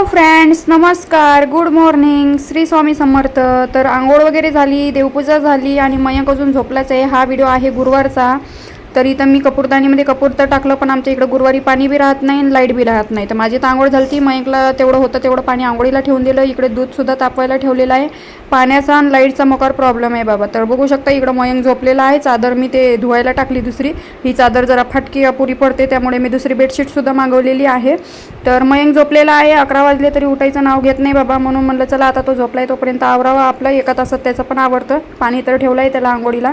Hello friends नमस्कार. Good morning Shri Swami Samarth. तर आंघोळ वगैरे झाली देवपूजा झाली आणि मयंक अजून झोपलाच आहे. हा व्हिडिओ आहे गुरुवारचा. तर इथं मी कपूरदानीमध्ये कपूर तर टाकलं पण आमच्या इकडं गुरुवारी पाणी बी राहत नाही आणि लाइट बी राहत नाही. तर माझी तर आंघोळ झाली ती मयंकला तेवढं होतं तेवढं पाणी आंघोळीला ठेवून दिलं. इकडे दूधसुद्धा तापवायला ठेवलेलं आहे. पाण्याचा आणि लाईटचा मोकार प्रॉब्लेम आहे बाबा. तर बघू शकता इकडं मयंक झोपलेला आहे. चादर मी ते धुवायला टाकली दुसरी. ही चादर जरा फाटकी अपुरी पडते त्यामुळे मी दुसरी बेडशीटसुद्धा मागवलेली आहे. तर मयंक झोपलेला आहे. अकरा वाजले तरी उठायचं नाव घेत नाही बाबा. म्हणून म्हणलं चला आता तो झोपला आहे तोपर्यंत आवरावा आपलं. एका तासात त्याचं पण आवडतं पाणी तर ठेवलं आहे त्याला आंघोळीला.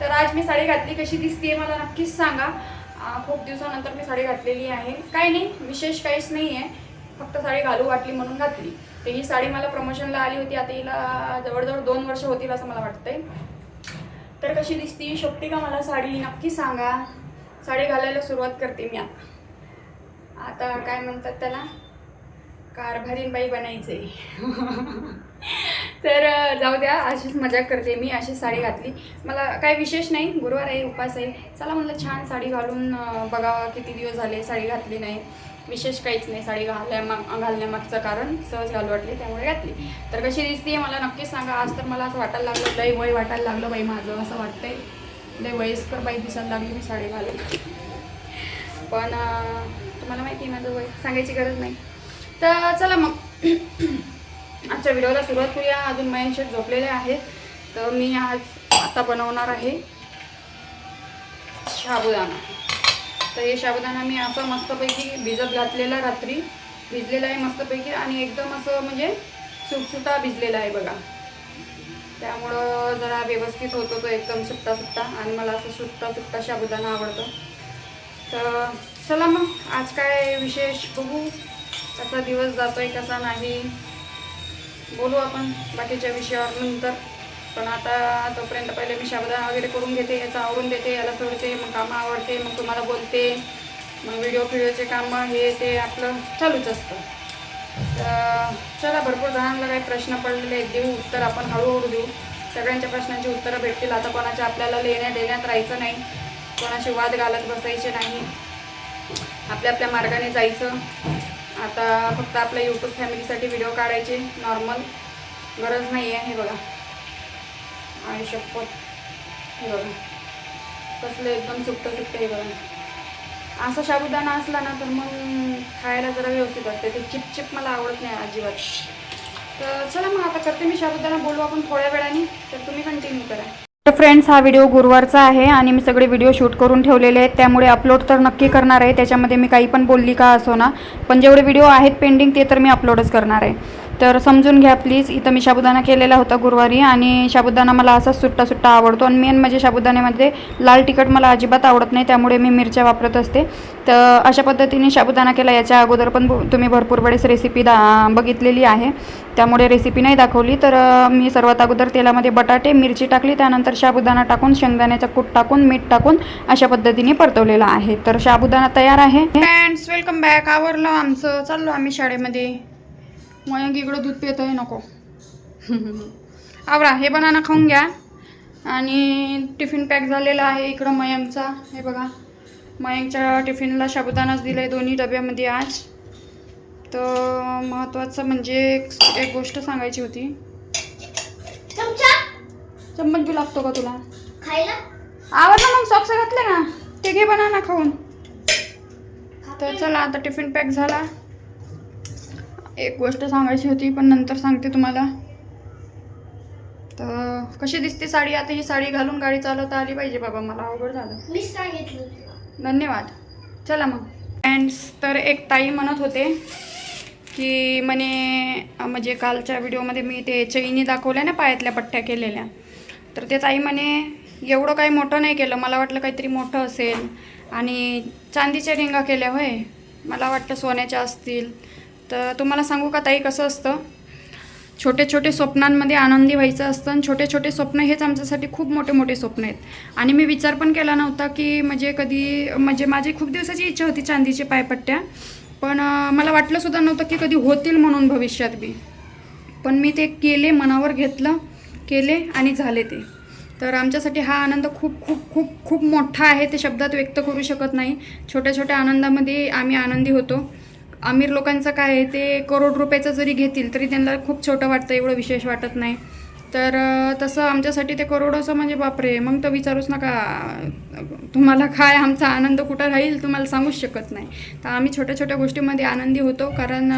तर आज मी साडी घातली कशी दिसते मला नक्कीच सांगा. खूप दिवसानंतर मी साडी घातलेली आहे. काही नाही विशेष काहीच नाही आहे फक्त साडी घालू वाटली म्हणून घातली. तर ही साडी मला प्रमोशनला आली होती. आता हिला जवळजवळ दोन वर्ष होतील असं मला वाटतंय. तर कशी दिसती शोभते का मला साडी? नक्की सांगा. साडी घालायला सुरुवात करते मी आता. आता काय म्हणतात त्याला? कारभारीन बाई बनायचंय. तर जाऊ द्या अशीच मजा करते मी अशी साडी घातली. मला काय विशेष नाही गुरुवार आहे उपास आहे. चला म्हणलं छान साडी घालून बघावं बघावा किती दिवस झाले साडी घातली नाही. विशेष काहीच नाही साडी घालण्या घालण्यामागचं कारण सहज घालू वाटली त्यामुळे घातली. तर कशी दिसते मला नक्कीच सांगा. आज तर मला असं वाटायला लागलं लय वय वाटायला लागलं बाई माझं असं वाटतंय. लय वयस्कर बाई दिसायला लागली मी साडी घालून. पण तुम्हाला माहिती आहे माझं वय सांगायची गरज नाही. तर चला मग. आजच्या व्हिडिओला सुरुवात करूया. अजून मयन शेट झोपलेले आहेत. तर मी आज आता बनवणार आहे साबुदाणा. तर हे साबुदाणा मी असं मस्तपैकी भिजत घातलेला रात्री. भिजलेला आहे मस्तपैकी आणि एकदम असं म्हणजे सुटसुटा भिजलेला आहे बघा. त्यामुळं जरा व्यवस्थित होतो तो एकदम सुट्टा सुट्टा आणि मला असं सुट्टा सुट्टा साबुदाणा आवडतो. तर चला मग आज काय विशेष बघू? कसा दिवस जातोय कसा नाही? बोलू आपण बाकीच्या विषयावर नंतर. पण आता तोपर्यंत पहिले मी शब्द वगैरे करून घेते याचं आवरून देते याला सोडते मग कामं आवडते मग तुम्हाला बोलते. मग व्हिडिओ फिडिओचे कामं हे ते आपलं चालूच असतं. तर चला भरपूर जणांना काही प्रश्न पडलेले आहेत देऊ उत्तर आपण हळूहळू देऊ. सगळ्यांच्या प्रश्नांची उत्तरं भेटतील. आता कोणाच्या आपल्याला लेण्या देण्यात राहायचं नाही. कोणाशी वाद घालत बसायचे नाही. आपल्या आपल्या मार्गाने जायचं. आता फक्त आपल्या यूट्यूब फॅमिलीसाठी व्हिडिओ काढायचे. नॉर्मल गरज नाही आहे हे बघा. आयुष्यपत हे बघा. कसलं एकदम सुट्टं सुट्टं हे बघा. असा साबुदाणा असला ना तर मग खायला जरा व्यवस्थित असते ते चिपचिप मला आवडत नाही अजिबात. तर चला मग आता करते मी साबुदाणा. बोलू आपण थोड्या वेळाने. तर तुम्ही कंटिन्यू करा. तर फ्रेंड्स हा व्हिडिओ गुरुवारचा आहे आणि मी सगळे व्हिडिओ शूट करून ठेवलेले आहेत. त्यामुळे अपलोड तर नक्की करणार आहे. त्याच्यामध्ये मी काही पण बोलली का असो ना पण जेवढे व्हिडिओ आहेत पेंडिंग ते तर मी अपलोडच करणार आहे. तर समजून घ्या प्लीज इथं मी साबुदाणा केलेला होता गुरुवारी आणि साबुदाणा मला असा सुट्टा सुट्टा आवडतो आणि मेन म्हणजे साबुदाण्यामध्ये लाल तिखट मला अजिबात आवडत नाही त्यामुळे मी मिरच्या वापरत असते. तर अशा पद्धतीने साबुदाणा केला याच्या अगोदर पण तुम्ही भरपूर वेळेस रेसिपी दा बघितलेली आहे. त्यामुळे रेसिपी नाही दाखवली तर मी सर्वात अगोदर तेलामध्ये बटाटे मिरची टाकली त्यानंतर साबुदाणा टाकून शेंगदाण्याचा कूट टाकून मीठ टाकून अशा पद्धतीने परतवलेला आहे. तर साबुदाणा तयार आहे. फ्रेंड्स वेलकम बॅक आवरलं आमचं चाललो आम्ही शाळेमध्ये. मयंक इकडं दूध पित आहे नको. आवरा हे बनाना खाऊन घ्या. आणि टिफिन पॅक झालेला आहे इकडं मयंकचा. हे बघा मयंकच्या टिफिनला साबुदाणाच दिला आहे दोन्ही डब्यामध्ये आज. तर महत्त्वाचं म्हणजे एक एक गोष्ट सांगायची होती. चमचा? चम्मच बी लागतो का तुला? ना मग सॉक्स घातले ना ते घे बनाना खाऊन. तर चला आता टिफिन पॅक झाला. एक गोष्ट सांगायची होती पण नंतर सांगते तुम्हाला. तर कशी दिसते साडी? आता ही साडी घालून गाडी चालवता आली पाहिजे बाबा मला अवघड झालं. मी सांगितलं तुला. धन्यवाद. चला मग. अँड्स तर एक ताई म्हणत होते की म्हणे म्हणजे कालच्या व्हिडिओमध्ये मी ते चैनी दाखवल्या ना पायातल्या पट्ट्या केलेल्या. तर ते ताई म्हणे एवढं काही मोठं नाही केलं. मला वाटलं काहीतरी मोठं असेल. आणि चांदीच्या रिंगा केल्या होय. मला वाटलं सोन्याच्या असतील. तर तुम्हाला सांगू का ताई कसं असतं? छोटे छोटे स्वप्नांमध्ये आनंदी व्हायचं असतं आणि छोटे छोटे स्वप्न हेच आमच्यासाठी खूप मोठे मोठे स्वप्न आहेत. आणि मी विचार पण केला नव्हता की म्हणजे कधी म्हणजे माझी खूप दिवसाची इच्छा होती चांदीचे पायपट्ट्या. पण मला वाटलंसुद्धा नव्हतं की कधी होतील म्हणून भविष्यात बी. पण मी ते केले मनावर घेतलं केले आणि झाले ते. तर आमच्यासाठी हा आनंद खूप खूप खूप खूप मोठा आहे ते शब्दात व्यक्त करू शकत नाही. छोट्या छोट्या आनंदामध्ये आम्ही आनंदी होतो. अमीर लोकांचं काय आहे ते करोड रुपयाचं जरी घेतील तरी त्यांना खूप छोटं वाटतं एवढं विशेष वाटत नाही. तर तसं आमच्यासाठी ते करोडोचं म्हणजे बापरे मग तर विचारूच नका. तुम्हाला काय आमचा आनंद कुठं राहील तुम्हाला सांगूच शकत नाही. तर आम्ही छोट्या छोट्या गोष्टीमध्ये आनंदी होतो कारण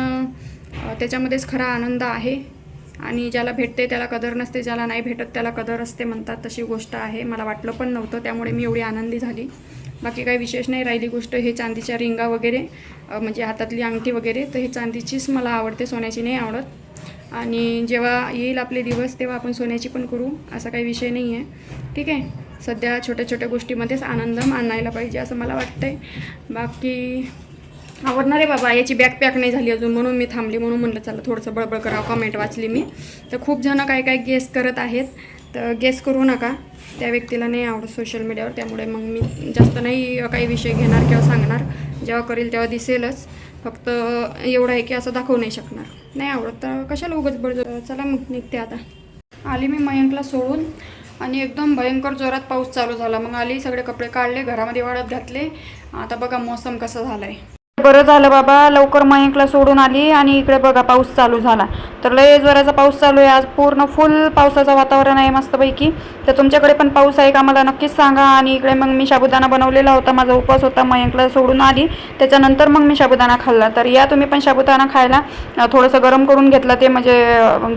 त्याच्यामध्येच खरा आनंद आहे. आणि ज्याला भेटते त्याला कदर नसते ज्याला नाही भेटत त्याला कदर असते म्हणतात तशी गोष्ट आहे. मला वाटलं पण नव्हतं त्यामुळे मी एवढी आनंदी झाली. बाकी काही विशेष नाही राहिली गोष्ट. हे चांदीच्या रिंगा वगैरे म्हणजे हातातली अंगठी वगैरे तर हे चांदीचीच मला आवडते सोन्याची नाही आवडत. आणि जेव्हा येईल आपले दिवस तेव्हा आपण सोन्याची पण करू असा काही विषय नाही आहे ठीक आहे? सध्या छोट्या छोट्या गोष्टीमध्येच आनंद मानायला पाहिजे असं मला वाटतंय. बाकी आवडणार आहे बाबा याची बॅग पॅक नाही झाली अजून म्हणून मी थांबली म्हणून म्हणलं चला थोडंसं बळबळ करावं कमेंट वाचली मी. तर खूप जणं काय काय गेस करत आहेत. तर गेस करू नका. त्या व्यक्तीला नाही आवडत सोशल मीडियावर त्यामुळे मग मी जास्त नाही काही विषय घेणार किंवा सांगणार. जेव्हा करेल तेव्हा दिसेलच. फक्त एवढं आहे की असं दाखवू नाही शकणार. नाही आवडत तर कशाला उगच बळ चला मग निघते आता. आली मी मयंकला सोडून आणि एकदम भयंकर जोरात पाऊस चालू झाला. मग आली सगळे कपडे काढले घरामध्ये वाढत घातले. आता बघा मोसम कसा आहे बरं झालं बाबा. लवकर मयंकला सोडून आली आणि इकडे बघा पाऊस चालू झाला. तर लय जोराचा पाऊस चालू आहे. आज पूर्ण फुल पावसाचं वातावरण आहे मस्तपैकी. तर तुमच्याकडे पण पाऊस आहे का मला नक्कीच सांगा. आणि इकडे मग मी साबुदाणा बनवलेला होता. माझा उपवास होता. मयंकला सोडून आली. त्याच्यानंतर मग मी साबुदाणा खाल्ला. तर या तुम्ही पण साबुदाणा खायला. थोडंसं गरम करून घेतलं ते म्हणजे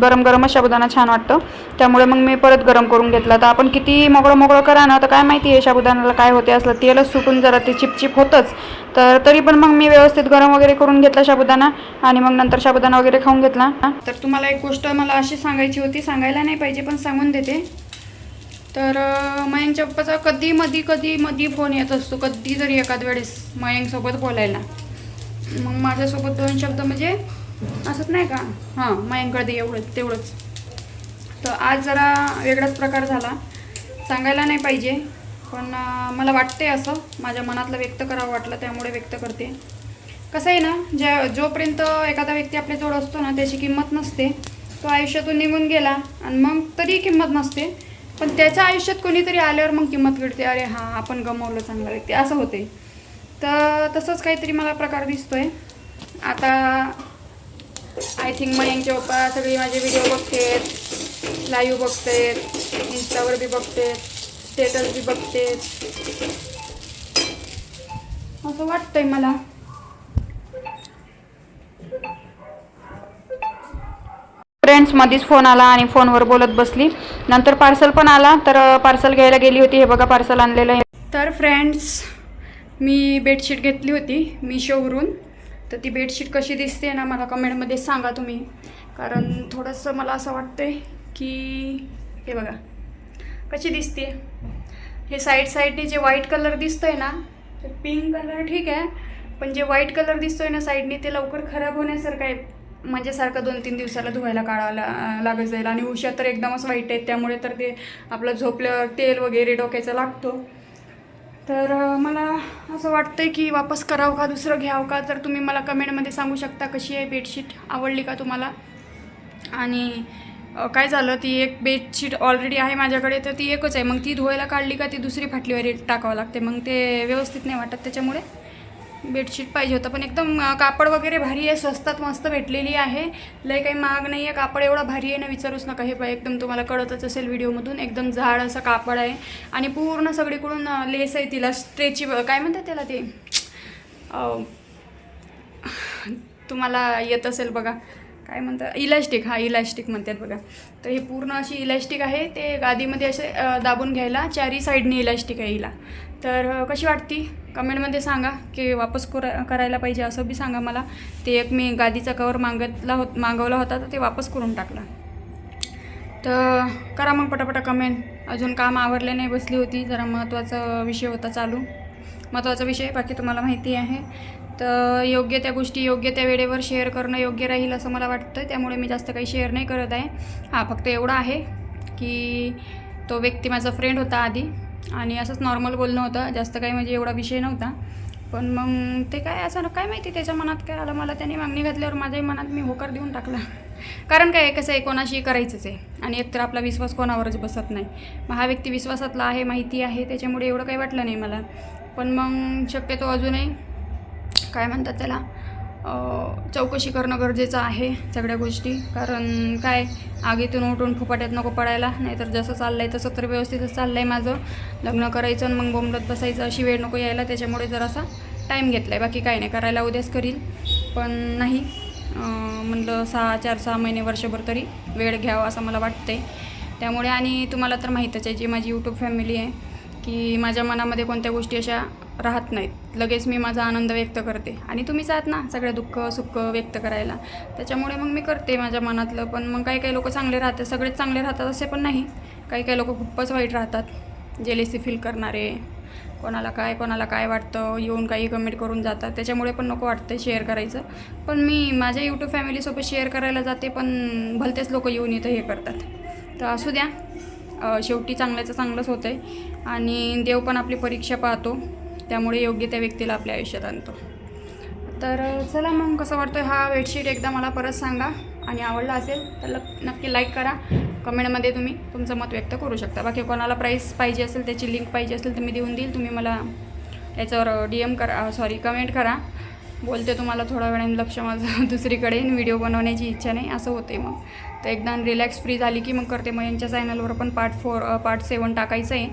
गरम गरमच साबुदाणा छान वाटतं. त्यामुळे मग मी परत गरम करून घेतला. तर आपण किती मोकळं मोकळं करा ना तर काय माहिती आहे साबुदाण्याला काय होते. असलं तेलच सुटून जरा ते चिपचिप होतंच. तर तरी पण मग मी व्यवस्थित गरम वगैरे करून घेतला साबुदाणा आणि मग नंतर साबुदाणा वगैरे खाऊन घेतला. तर तुम्हाला एक गोष्ट मला अशी सांगायची होती सांगायला नाही पाहिजे पण सांगून देते. तर अं, मयंकच्या पप्पाचा कधी मधी कधी मधी फोन येत असतो कधी जरी एखाद वेळेस मयंकसोबत बोलायला. मग माझ्यासोबत दोन शब्द म्हणजे असंच नाही का? हां मयंकडे एवढंच तेवढंच. तर आज जरा वेगळाच प्रकार झाला. सांगायला नाही पाहिजे. पण मला वाटते असं. माझ्या मनातलं व्यक्त करावं वाटलं त्यामुळे व्यक्त करते. कसं आहे ना ज्या जोपर्यंत एखादा व्यक्ती आपल्याजवळ असतो ना त्याची किंमत नसते. तो आयुष्यातून निघून गेला आणि मग तरी किंमत नसते. पण त्याच्या आयुष्यात कोणीतरी आल्यावर मग किंमत कळते अरे हां आपण गमावलं चांगला व्यक्ती असं होते. तर तसंच काहीतरी मला प्रकार दिसतो आहे आता आय थिंक मयंकचे पप्पा सगळी माझे व्हिडिओ बघतेत लाईव्ह बघतेत इंस्टावर बी बघतेत. स्टेटस बी बघते. असं वाटतंय मला. फ्रेंड्स मध्येच फोन आला आणि फोनवर बोलत बसली. नंतर पार्सल पण आला तर पार्सल घ्यायला गेली होती. हे बघा पार्सल आणलेलं आहे. तर फ्रेंड्स मी बेडशीट घेतली होती मिशोवरून तर ती बेडशीट कशी दिसते ना मला कमेंटमध्ये सांगा तुम्ही. कारण थोडंसं मला असं वाटतंय की हे बघा. कशी दिसते? हे साईड साईडने जे व्हाईट कलर दिसतोय ना ते पिंक कलर ठीक आहे पण जे व्हाईट कलर दिसतोय ना साईडने ते लवकर खराब होण्यासारखं आहे. म्हणजे सारखं दोन तीन दिवसाला धुवायला काढावं ला लागत जाईल. आणि उशा तर एकदमच वाईट आहेत त्यामुळे तर ते आपलं झोपल्यावर तेल वगैरे डोक्याचा लागतो. तर मला असं वाटतं आहे की वापस करावं का दुसरं घ्यावं का? तर तुम्ही मला कमेंटमध्ये सांगू शकता कशी आहे बेडशीट आवडली का तुम्हाला? आणि काय झालं ती एक बेडशीट ऑलरेडी आहे माझ्याकडे तर ती एकच आहे. मग ती धुवायला काढली का ती दुसरी फाटलीवर टाकावं लागते. मग ते व्यवस्थित नाही वाटत त्याच्यामुळे बेडशीट पाहिजे होतं. पण एकदम कापड वगैरे भारी आहे स्वस्तात मस्त भेटलेली आहे. लय काही महाग नाही आहे कापड एवढा भारी आहे ना विचारूच नका. हे पाय एकदम तुम्हाला कळतच असेल व्हिडिओमधून. एकदम जाड असं कापड आहे. आणि पूर्ण सगळीकडून लेस आहे तिला. स्ट्रेची काय म्हणतात त्याला ते? तुम्हाला येत असेल बघा. काय म्हणतात? इलॅस्टिक हा इलॅस्टिक म्हणतात बघा. तर हे पूर्ण अशी इलॅस्टिक आहे. ते गादीमध्ये असे दाबून घ्यायला चारी साईडने इलॅस्टिक आहे हिला. तर कशी वाटती? कमेंटमध्ये सांगा की वापस करा करायला पाहिजे असं बी सांगा मला. ते एक मी गादीचा कवर मागतला होत मागवला होता तर ते वापस करून टाकला. तर करा मग पटापटा कमेंट. अजून काम आवरले नाही बसली होती. जरा महत्त्वाचा विषय होता चालू. महत्त्वाचा विषय बाकी तुम्हाला माहिती आहे. तर योग्य त्या गोष्टी योग्य त्या वेळेवर शेअर करणं योग्य राहील असं मला वाटतं. त्यामुळे मी जास्त काही शेअर नाही करत आहे. हां फक्त एवढं आहे की तो व्यक्ती माझा फ्रेंड होता आधी आणि असंच नॉर्मल बोलणं होतं. जास्त काही म्हणजे एवढा विषय नव्हता. पण मग ते काय असं काय माहिती त्याच्या मनात काय आलं? मला त्याने मागणी घातल्यावर माझ्याही मनात मी होकार देऊन टाकला. कारण काय कसं आहे? कोणाशी करायचंच आहे. आणि एकतर आपला विश्वास कोणावरच बसत नाही. मग हा व्यक्ती विश्वासातला आहे माहिती आहे. त्याच्यामुळे एवढं काही वाटलं नाही मला. पण मग शक्यतो अजूनही काय म्हणतात त्याला चौकशी करणं गरजेचं आहे सगळ्या गोष्टी. कारण काय आगीतून उठून फुपाट्यात नको पडायला नाहीतर जसं चाललं आहे तसं तर व्यवस्थितच चाललं आहे माझं. लग्न करायचं आणि मग बोंबलत बसायचं अशी वेळ नको यायला त्याच्यामुळे जरासा टाईम घेतला आहे बाकी काय नाही करायला उद्याच करील. पण नाही म्हणलं सहा चार सहा महिने वर्षभर तरी वेळ घ्यावा असं मला वाटते त्यामुळे आणि तुम्हाला तर माहीतच आहे जी माझी यूट्यूब फॅमिली आहे की माझ्या मनामध्ये कोणत्या गोष्टी अशा राहत नाहीत. लगेच मी माझा आनंद व्यक्त करते. आणि तुम्हीच आहात ना सगळ्या दुःख सुख व्यक्त करायला. त्याच्यामुळे मग मी करते माझ्या मनातलं पण मग काही काही लोक चांगले राहतात. सगळेच चांगले राहतात असे पण नाही. काही काही लोक खूपच वाईट राहतात. जेलेसी फील करणारे कोणाला काय कोणाला काय वाटतं येऊन काही कमेंट करून जातात. त्याच्यामुळे पण नको वाटतं शेअर करायचं. पण मी माझ्या यूट्यूब फॅमिलीसोबत शेअर करायला जाते पण भलतेच लोक येऊन इथं हे करतात. तर असू द्या. शेवटी चांगल्याचं चांगलंच होतं आहे आणि देव पण आपली परीक्षा पाहतो. त्यामुळे योग्य त्या व्यक्तीला आपल्या आयुष्यात आणतो. तर चला मग कसं वाटतं हा बेडशीट एकदा मला परत सांगा. आणि आवडला असेल तर नक्की लाईक करा. कमेंटमध्ये तुम्ही तुमचं मत व्यक्त करू शकता. बाकी कोणाला प्राईस पाहिजे असेल त्याची लिंक पाहिजे असेल तर मी देऊन देईल. तुम्ही मला याच्यावर डी एम करा सॉरी कमेंट करा. बोलते तुम्हाला थोड्या वेळाने लक्ष माझं दुसरीकडे. व्हिडिओ बनवण्याची इच्छा नाही. असं होते मग. तर एकदा रिलॅक्स फ्री झाली की मग करते. मग यांच्या चॅनलवर पण पार्ट फोर पार्ट सेवन टाकायचं आहे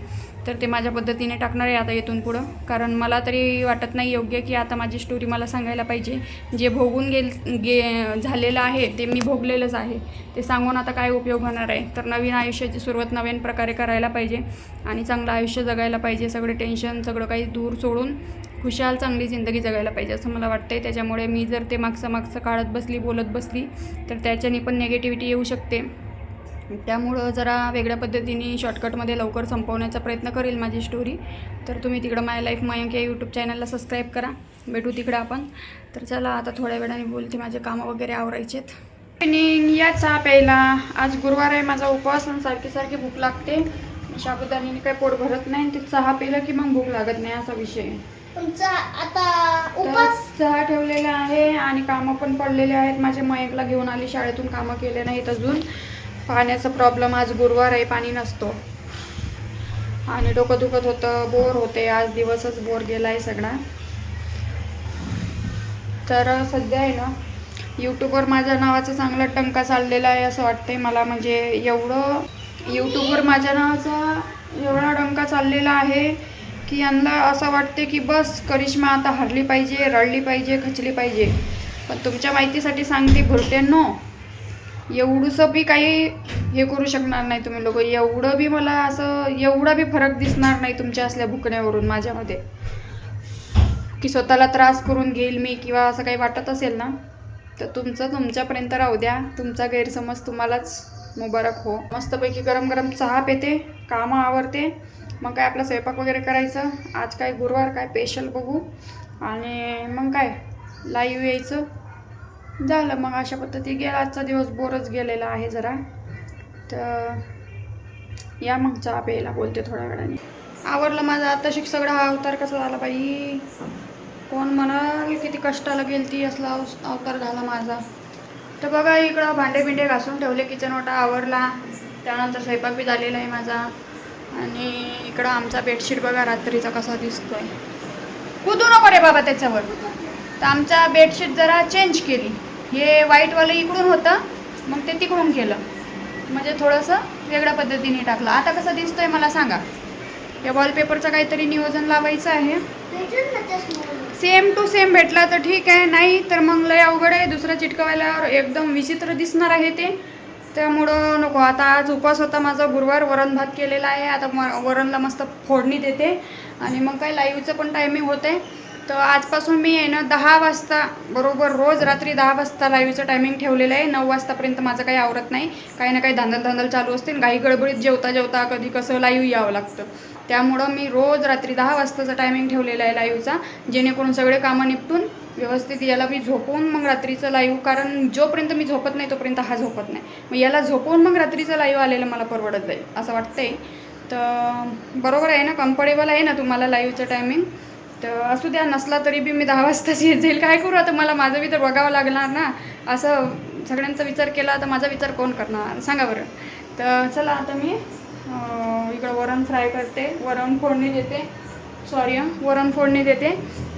तर ते माझ्या पद्धतीने टाकणार आहे आता इथून पुढं. कारण मला तरी वाटत नाही योग्य की आता माझी स्टोरी मला सांगायला पाहिजे. जे भोगून गेल गे झालेलं आहे ते मी भोगलेलंच आहे. ते सांगून आता काय उपयोग होणार आहे? तर नवीन आयुष्याची सुरुवात नवीन प्रकारे करायला पाहिजे. आणि चांगलं आयुष्य जगायला पाहिजे. सगळे टेन्शन सगळं काही दूर सोडून खुशाल चांगली जिंदगी जगायला पाहिजे असं मला वाटतं त्याच्यामुळे मी जर ते मागचं मागचं काढत बसली बोलत बसली तर त्याच्याने पण नेगेटिव्हिटी येऊ शकते. त्यामुळं जरा वेगळ्या पद्धतीने शॉर्टकटमध्ये लवकर संपवण्याचा प्रयत्न करेल माझी स्टोरी तर तुम्ही तिकडं माय लाईफ मयंक या यूट्यूब चॅनलला सबस्क्राईब करा. भेटू तिकडं आपण. तर चला आता थोड्या वेळाने बोलते माझे कामं वगैरे आवरायचेत इव्हनिंग या चहा प्यायला. आज गुरुवार आहे माझा उपवास आणि सारखी सारखी भूक लागते. साबुदाण्याने काही पोट भरत नाही आणि ते चहा पिलं की मग भूक लागत नाही असा विषय आता उपास चहा ठेवलेला आहे आणि कामं पण पडलेले आहेत. माझ्या मयकला घेऊन आली शाळेतून कामं केले नाहीत अजून. पाण्याचा प्रॉब्लेम आज गुरुवार आहे पाणी नसतो. आणि डोकं दुखत होतं बोर होते आज दिवसच बोर गेला आहे सगळा. तर सध्या आहे ना यूट्यूबवर माझ्या नावाचा चांगला टंका चाललेला आहे असं वाटतंय मला. म्हणजे एवढं यूट्यूबवर माझ्या नावाचा एवढा टंका चाललेला आहे की यांना असं वाटते की बस करिश्मा आता हरली पाहिजे रडली पाहिजे खचली पाहिजे. पण तुमच्या माहितीसाठी सांगते भुरट्यांनो एवढंसं बी काही हे करू शकणार नाही तुम्ही लोक. एवढं बी मला असं एवढा बी फरक दिसणार नाही तुमच्या असल्या भुकण्यावरून माझ्यामध्ये. की स्वतःला त्रास करून घेईल मी किंवा असं काही वाटत असेल ना तर तुमचं तुमच्यापर्यंत राहू द्या. तुमचा गैरसमज तुम्हालाच मुबारक हो. मस्तपैकी गरम गरम चहा पेते कामं आवरते. मग काय आपला स्वयंपाक वगैरे करायचं. आज काय गुरुवार काय स्पेशल बघू. आणि मग काय? लाईव्ह यायचं. झालं मग अशा पद्धती. गेला आजचा दिवस बोरच गेलेला आहे जरा. तर या मग चहा प्यायला बोलते थोड्या वेळाने. आवडलं माझा आता शिक सगळा. हा अवतार कसा झाला बाई? कोण म्हणाल किती कष्टाला गेली ती असला अवतार झाला माझा. तर बघा इकडं भांडे बिंडे घासून ठेवले किचन वाटा आवरला. त्यानंतर स्वयंपाक बी झालेला आहे माझा. आणि इकडं आमचा बेडशीट बघा रात्रीचा कसा दिसतोय. कुदू नको रे बाबा त्याच्यावर. तर आमचा बेडशीट जरा चेंज केली. हे व्हाईटवालं इकडून होतं मग ते तिकडून केलं. म्हणजे थोडंसं वेगळ्या पद्धतीने टाकलं. आता कसं दिसतोय मला सांगा. या वॉलपेपरचं काहीतरी नियोजन लावायचं आहे. सेम टू सेम भेटला तर ठीक आहे. नाही तर मग लय अवघड आहे. दुसरं चिटकवायला एकदम विचित्र दिसणार आहे ते. त्यामुळं नको. आता आज उपवास होता माझा गुरुवार. वरण भात केलेला आहे. आता म वरणला मस्त फोडणी देते. आणि मग काय लाईव्हचं पण टायमिंग होतं आहे तर आजपासून मी आहे ना दहा वाजता बरोबर रोज रात्री दहा वाजता लाईव्हचं टायमिंग ठेवलेलं आहे. नऊ वाजतापर्यंत माझं काही आवरत नाही. काही ना काही धांदल धांदल चालू असते काही गडबडीत जेवता जेवता कधी कसं लाईव्ह यावं लागतं. त्यामुळं मी रोज रात्री दहा वाजताचं टायमिंग ठेवलेलं आहे लाईव्हचा जेणेकरून सगळे कामं निपटून व्यवस्थित याला मी झोपवून मग रात्रीचं लाईव्ह कारण जोपर्यंत मी झोपत नाही तोपर्यंत हा झोपत नाही. मग याला झोपवून मग रात्रीचं लाईव्ह आलेलं मला परवडत जाईल असं वाटतंय. तर बरोबर आहे ना? कम्फर्टेबल आहे ना तुम्हाला लाईव्हचं टायमिंग तर असू द्या नसला तरी बी मी दहा वाजताच येत जाईल. काय करू आता मला माझं बी तर बघावं लागणार ना. असं सगळ्यांचा विचार केला तर माझा विचार कोण करणार? सांगा बरं. तर चला आता मी इकडं वरण फ्राय करते. वरण फोडणी देते. सॉरी वरण फोडणी देते.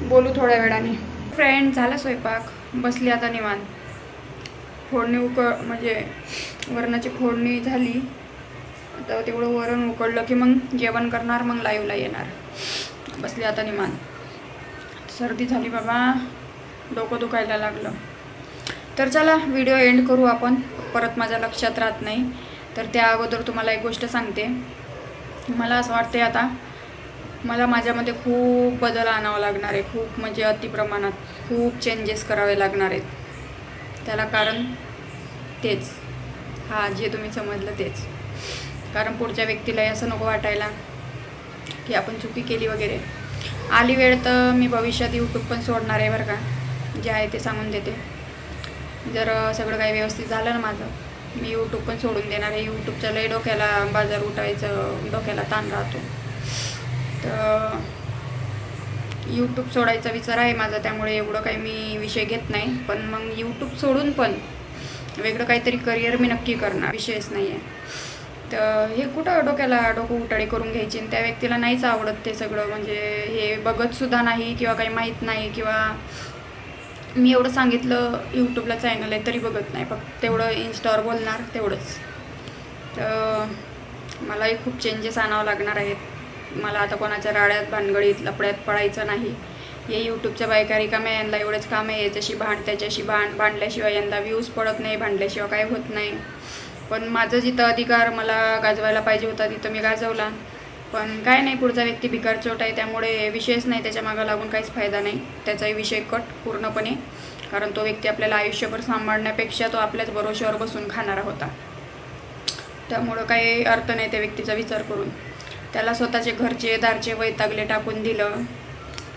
बोलू थोड्या वेळाने. फ्रेंड झाला स्वयंपाक. बसली आता निवांत. फोडणी उक म्हणजे वरणाची फोडणी झाली. आता तेवढं वरण उकडलं की मग जेवण करणार मग लाईवला येणार. बसली आता निवांत. सर्दी झाली बाबा. डोकं दुखायला लागलं. तर चला व्हिडिओ एंड करू आपण. परत माझ्या लक्षात राहत नाही. तर त्या अगोदर तुम्हाला एक गोष्ट सांगते. मला असं वाटते आता मला माझ्यामध्ये खूप बदल आणावा लागणार आहे. खूप म्हणजे अतिप्रमाणात खूप चेंजेस करावे लागणार आहेत. त्याला कारण तेच. हा जे तुम्ही समजलं तेच. कारण पुढच्या व्यक्तीलाही असं नको वाटायला की आपण चुकी केली वगैरे. आली वेळ तर मी भविष्यात यूट्यूब पण सोडणार आहे बरं का. जे आहे ते सांगून देते. जर सगळं काही व्यवस्थित झालं ना माझं मी यूट्यूब पण सोडून देणार आहे. यूट्यूबच्या लय डोक्याला बाजार उठायचं डोक्याला ताण राहतो. तर यूट्यूब सोडायचा विचार आहे माझा त्यामुळे एवढं काही मी विषय घेत नाही. पण मग यूट्यूब सोडून पण वेगळं काहीतरी करिअर मी नक्की करणार विषयच नाही आहे तर हे कुठं डोक्याला डोकं उटाळी करून घ्यायची आणि त्या व्यक्तीला नाहीच आवडत ते सगळं? म्हणजे हे बघतसुद्धा नाही किंवा काही माहीत नाही किंवा मी एवढं सांगितलं यूट्यूबला चॅनल आहे तरी बघत नाही. फक्त तेवढं इन्स्टावर बोलणार तेवढंच. तर मलाही खूप चेंजेस आणावं लागणार आहेत. मला आता कोणाच्या राड्यात भानगडीत लपड्यात पडायचं नाही. हे यूट्यूबच्या बायका रिकाम्या यांना एवढेच काम आहे. याच्याशी भांड त्याच्याशी भांड भांडल्याशिवाय यांना व्ह्यूज पडत नाही भांडल्याशिवाय काय होत नाही. पण माझं जिथं अधिकार मला गाजवायला पाहिजे होता तिथं मी गाजवला. पण काय नाही पुढचा व्यक्ती भिकार चोट आहे त्यामुळे विषयच नाही त्याच्या मागं लागून काहीच फायदा नाही. त्याचाही विषय कट पूर्णपणे कारण तो व्यक्ती आपल्याला आयुष्यभर सांभाळण्यापेक्षा तो आपल्याच भरोश्यावर बसून खाणारा होता. त्यामुळं काही अर्थ नाही त्या व्यक्तीचा विचार करून. त्याला स्वतःचे घरचे दारचे वैतागले टाकून दिलं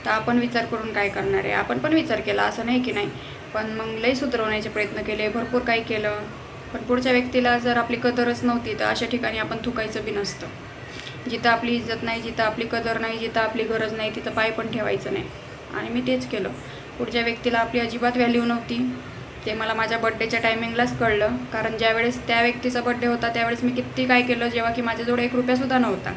तर आपण विचार करून काय करणार आहे? आपण पण विचार केला असं नाही की नाही? पण मग लई सुधरवण्याचे प्रयत्न केले भरपूर काही केलं. पण पुढच्या व्यक्तीला जर आपली कदरच नव्हती तर अशा ठिकाणी आपण थुकायचं बी नसतं. जिथं आपली इज्जत नाही जिथं आपली कदर नाही जिथं आपली गरज नाही तिथं पाय पण ठेवायचं नाही. आणि मी तेच केलं. पुढच्या व्यक्तीला आपली अजिबात व्हॅल्यू नव्हती. ते मला माझ्या बड्डेच्या टायमिंगलाच कळलं. कारण ज्यावेळेस त्या व्यक्तीचा बड्डे होता त्यावेळेस मी किती काय केलं जेव्हा की माझ्याजवळ एक रुपयासुद्धा नव्हता.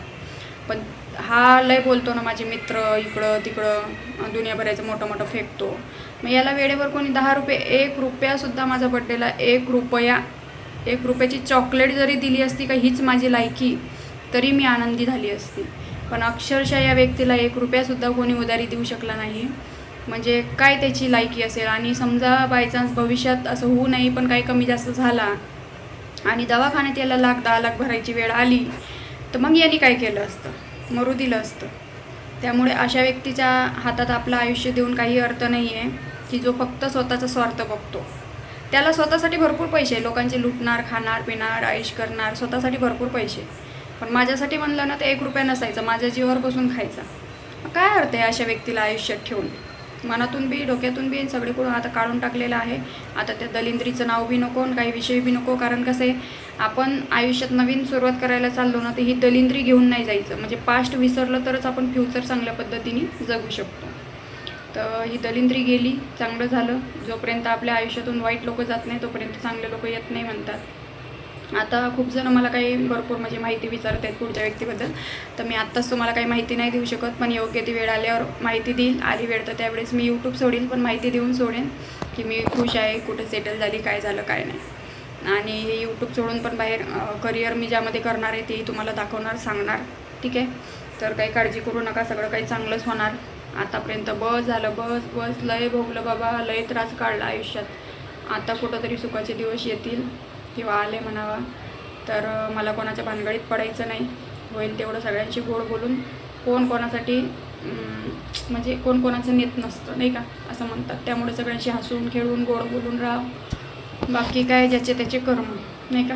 पण हा लय बोलतो ना माझे मित्र इकडं तिकडं दुनियाभराचं मोठं मोठं फेकतो. मग याला वेळेवर कोणी दहा रुपये एक रुपयासुद्धा माझ्या बड्डेला एक रुपया एक रुपयाची चॉकलेट जरी दिली असती का हीच माझी लायकी तरी मी आनंदी झाली असती. पण अक्षरशः या व्यक्तीला एक रुपयासुद्धा कोणी उधारी देऊ शकला नाही. म्हणजे काय त्याची लायकी असेल? आणि समजा बायचान्स भविष्यात असं होऊ नाही पण काही कमी जास्त झाला आणि दवाखान्यात याला लाख दहा लाख भरायची वेळ आली तर मग यांनी काय केलं असतं? मरू दिलं असतं. त्यामुळे अशा व्यक्तीच्या हातात आपलं आयुष्य देऊन काही अर्थ नाही आहे की जो फक्त स्वतःचा स्वार्थ बघतो. त्याला स्वतःसाठी भरपूर पैसे आहे. लोकांचे लुटणार खाणार पिणार आयुष करणार स्वतःसाठी भरपूर पैसे पण माझ्यासाठी म्हणलं ना तर एक रुपया नसायचा. माझ्या जीवावर बसून खायचा काय अर्थ आहे अशा व्यक्तीला आयुष्यात ठेवून? मनातून बी डोक्यातून बी सगळीकडून आता काढून टाकलेलं आहे. आता त्या दलिंद्रीचं नाव बी नको आणि काही विषय बी नको. कारण कसं आहे आपण आयुष्यात नवीन सुरुवात करायला चाललो ना तर ही दलिंद्री घेऊन नाही जायचं. म्हणजे पास्ट विसरलं तरच आपण फ्युचर चांगल्या पद्धतीने जगू शकतो. तर ही दलिंद्री गेली चांगलं झालं. जोपर्यंत आपल्या आयुष्यातून वाईट लोक जात नाही तोपर्यंत चांगले लोक येत नाही म्हणतात. आता खूप जण मला काही भरपूर म्हणजे माहिती विचारत आहेत पुढच्या व्यक्तीबद्दल. तर मी आत्ताच तुम्हाला काही माहिती नाही देऊ शकत पण योग्य ती वेळ आल्यावर माहिती देईल. आधी वेळ तर त्यावेळेस मी यूट्यूब सोडील पण माहिती देऊन सोडेन की मी खुश आहे कुठं सेटल झाली काय झालं काय नाही. आणि हे यूट्यूब सोडून पण बाहेर करिअर मी ज्यामध्ये करणार आहे तेही तुम्हाला दाखवणार सांगणार. ठीक आहे? तर काही काळजी करू नका सगळं काही चांगलंच होणार. आतापर्यंत बस झालं बस बस लय भोगलं बाबा लय त्रास काढला आयुष्यात. आता कुठंतरी सुखाचे दिवस येतील किंवा आले म्हणावा. तर मला कोणाच्या भानगडीत पडायचं नाही. होईल तेवढं सगळ्यांशी गोड बोलून. कोण कोणासाठी म्हणजे कोण कोणाचं नेत नसतं नाही का? असं म्हणतात. त्यामुळे सगळ्यांशी हसून खेळून गोड बोलून राहा. बाकी काय ज्याचे त्याचे कर्म नाही का?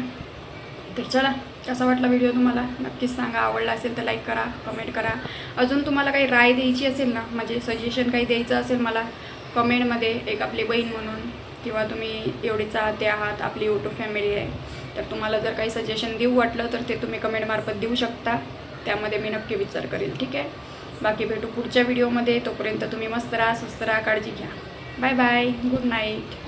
तर चला. कसा वाटला व्हिडिओ तुम्हाला? नक्कीच सांगा. आवडला असेल तर लाईक करा कमेंट करा. अजून तुम्हाला काही राय द्यायची असेल ना? म्हणजे सजेशन काही द्यायचं असेल मला कमेंटमध्ये एक आपली बहीण म्हणून किंवा तुम्ही एवढे चाहते आहात आपली यूट्यूब फॅमिली आहे तर तुम्हाला जर काही सजेशन देऊ वाटलं तर ते तुम्ही कमेंटमार्फत देऊ शकता. त्यामध्ये मी नक्की विचार करेल. ठीक आहे? बाकी भेटू पुढच्या व्हिडिओमध्ये तोपर्यंत तुम्ही मस्त राहा स्वस्त राहा काळजी घ्या. Bye bye good night